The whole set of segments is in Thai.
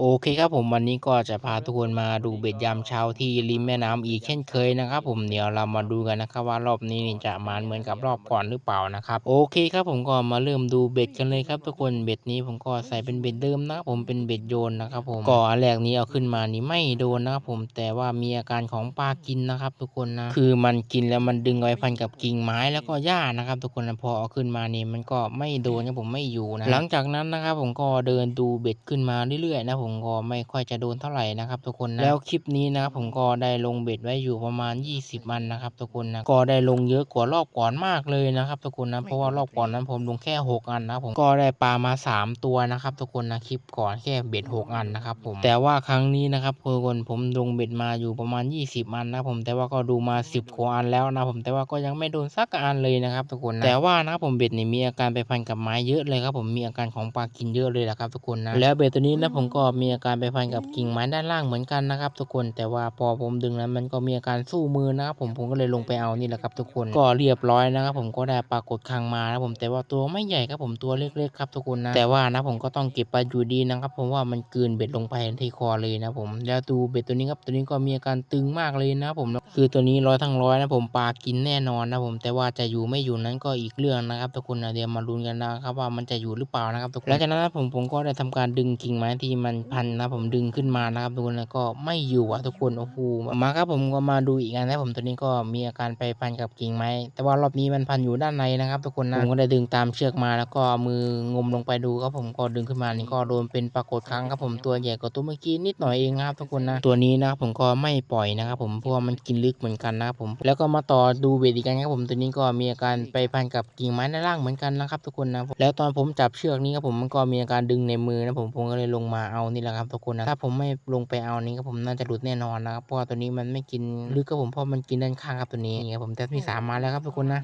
โอเคครับผมวันนี้ก็จะพาทุกคนมาดูเบ็ดยามเช้าที่ริมแม่น้ำอีกเช่นเคยนะครับ ผมเดี๋ยวเรามาดูกันนะครับว่ารอบนี้จะมานเหมือนกับรอบก่อนหรือเปล่านะครับโอเคครับผมก็มาเริ่มดูเบ็ดกันเลยครับทุกคนเบ็ดนี้ผมก็ใส่เป็นเบ็ดเดิมนะผมเป็นเบ็ดโยนนะครับผมก็อันแรกนี้เอาขึ้นมานี่ไม่โดนนะครับผมแต่ว่ามีอาการของปลากินนะครับ ทุกคนนะคือมันกินแล้วมันดึงไว้พันกับกิ่งไม้แล้วก็หญ้านะครับ ทุกคนนะพอเอาขึ้นมานี่มันก็ไม่โดนครับผมไม่อยู่นะหลังจากนั้นนะครับผมก็เดินดูเบ็ดขึ้นมาเรื่อยๆนะผมก็ไม่ค่อยจะโดนเท่าไหร่นะครับทุกคนนะแล้วคลิปนี้นะครับผมก็ได้ลงเบ็ดไว้อยู่ประมาณ 20อันนะครับทุกคนนะก็ได้ลงเยอะกว่ารอบก่อนมากเลยนะครับทุกคนนะเพราะว่ารอบก่อนนั้นผมลงแค่ 6 อันนะผมก็ได้ปลามา 3 ตัวนะครับทุกคนนะคลิปก่อนแค่เบ็ด 6 อันนะครับผมแต่ว่าครั้งนี้นะครับทุกคนผมลงเบ็ดมาอยู่ประมาณ 20 อันนะผมแต่ว่าก็ดูมา 10กว่าอันแล้วนะผมแต่ว่าก็ยังไม่โดนสักอันเลยนะครับทุกคนนะแต่ว่านะครับผมเบ็ดนี่มีอาการไปพันกับไม้เยอะเลยครับผมมีอาการของปลากินเยอะเลยแหละครับทุกคนนะแล้วเบ็ดตัวนี้นะผมก็มีอาการไปพันกับกิ่งไม้ด้านล่างเหมือนกันนะครับ ทุกคนแต่ว่าพอผมดึงแล้วมันก็มีอาการสู้มือนะครับผมผมก็เลยลงไปเอานี่แหละครับ ทุกคนก็เรียบร้อยนะครับ ผมก็ได้ปรากฏคางมานะผมแต่ว่าตัวไม่ใหญ่ครับผมตัวเล็กๆครับทุกคนนะแต่ว่านะผมก็ต้องเก็บไปอยู่ดีนะครับผมว่ามันกืนเบ็ดลงไปที่คอเลยนะผมแล้วดูเบ็ดตัวนี้ครับตัวนี้ก็มีอาการตึงมากเลยนะผมคือตัวนี้ร้อยทั้งร้อยนะผมปลากินแน่นอนนะผมแต่ว่าจะอยู่ไม่อยู่นั้นก็อีกเรื่องนะครับทุกคนนะเดี๋ยวมาลุ้นกันนะครับว่ามันจะอยู่หรือเปล่านะครับทุกคนหลังจากนั้นนะผมผมก็ได้ทำการดึงกิ่งไม้ที่มันพันนะผมดึงขึ้นมานะครับทุกคนแล้วก็ไม่อยู่อะทุกคนโอ้โหมาครับผมก็มาดูอีกอันนะผมตัวนี้ก็มีอาการไปพันกับกิ่งไม้แต่ว่ารอบนี้มันพันอยู่ด้านในนะครับทุกคนนะผมก็ได้ดึงตามเชือกมาแล้วก็มืองมลงไปดูครับผมก็ดึงขึ้นมานี่ก็โดนเป็นปรากฏครั้งครับผมตัวใหญ่กว่าตัวเมื่อกี้นิดหน่อยเองนะครับทุกคนนะตัวนี้นะครับผมก็ไม่ปล่อยนะครับผมเพราะว่ามันกินลึกเหมือนกันนะครับผมแล้วก็มาต่อดูเบ็ดอีกกันครับผมตัวนี้ก็มีอาการไปพันกับกิ่งไม้ด้านล่างเหมือนกันนะครับทุกคนนะแล้วตอนผมจับเชือกนี้ครับผมมันก็มีอาการดึงในมือนะผมผมก็เลยลงมาเอานี่แหละครับทุกคนนะถ้าผมไม่ลงไปเอานี้ก็ผมน่าจะหลุดแน่นอนนะครับเพราะว่าตัวนี้มันไม่กินลึกก็ผมเพราะมันกินด้านข้างครับตัวนี้นี่ครับผมแต่มีสามมาแล้วครับทุกคนนะ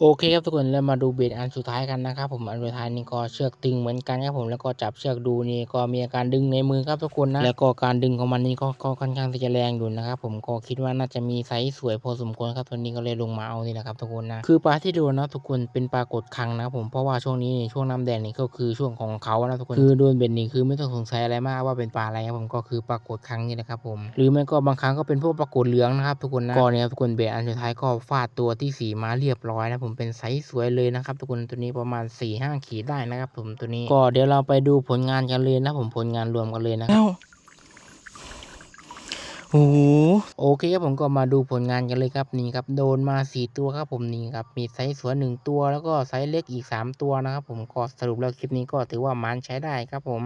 โอเคครับทุกคนแล้วมาดูเบ็ดอันสุดท้ายกันนะครับผมอันสุดท้ายนี่ก็เชือกตึงเหมือนกันครับผมแล้วก็จับเชือกดูนี่ก็มีอาการดึงในมือครับทุกคนนะแล้วก็การดึงของมันนี่ก็ก็ค่อนข้างที่จะแรงอยู่นะครับผมก็คิดว่าน่าจะมีไซส์สวยพอสมควรครับตัวนี้ก็เลยลงมาเอานี่แหละครับทุกคนนะคือปลาที่โดนนะทุกคนเป็นปลากดคังนะครับผมเพราะว่าช่วงนี้ช่วงน้ำแดงนี่ก็คือช่วงของเขานะทุกคนคือโดนเบ็ดนี่คือไม่ต้องสงสัยอะไรมากว่าเป็นปลาอะไรครับผมก็คือปลากดคังนี่แหละครับผมหรือไม่ก็บางครั้งก็เป็นพวกปลากดเหลืองนะครับทุกคนนะก็เนี่ยทุกคนเบ็ดอันสุดท้ายก็ฟาดตัวที่สีมาเรียบร้อยนะผมเป็นไซส์สวยเลยนะครับทุกคนตัวนี้ประมาณ4ี่ห้าขีดได้นะครับ ผมตัวนี้ก็เดี๋ยวเราไปดูผลงานกันเลยนะผมผลงานรวมกันเลยนะครับโอ้โหโอเคครับผมก็มาดูผลงานกันเลยครับนี่ครับโดนมาสี่ตัวครับผมนี่ครับมีไซส์สวยหนึ่งตัวแล้วก็ไซส์เล็กอีกสามตัวนะครับผมก็สรุปแล้วคลิปนี้ก็ถือว่ามันใช้ได้ครับผม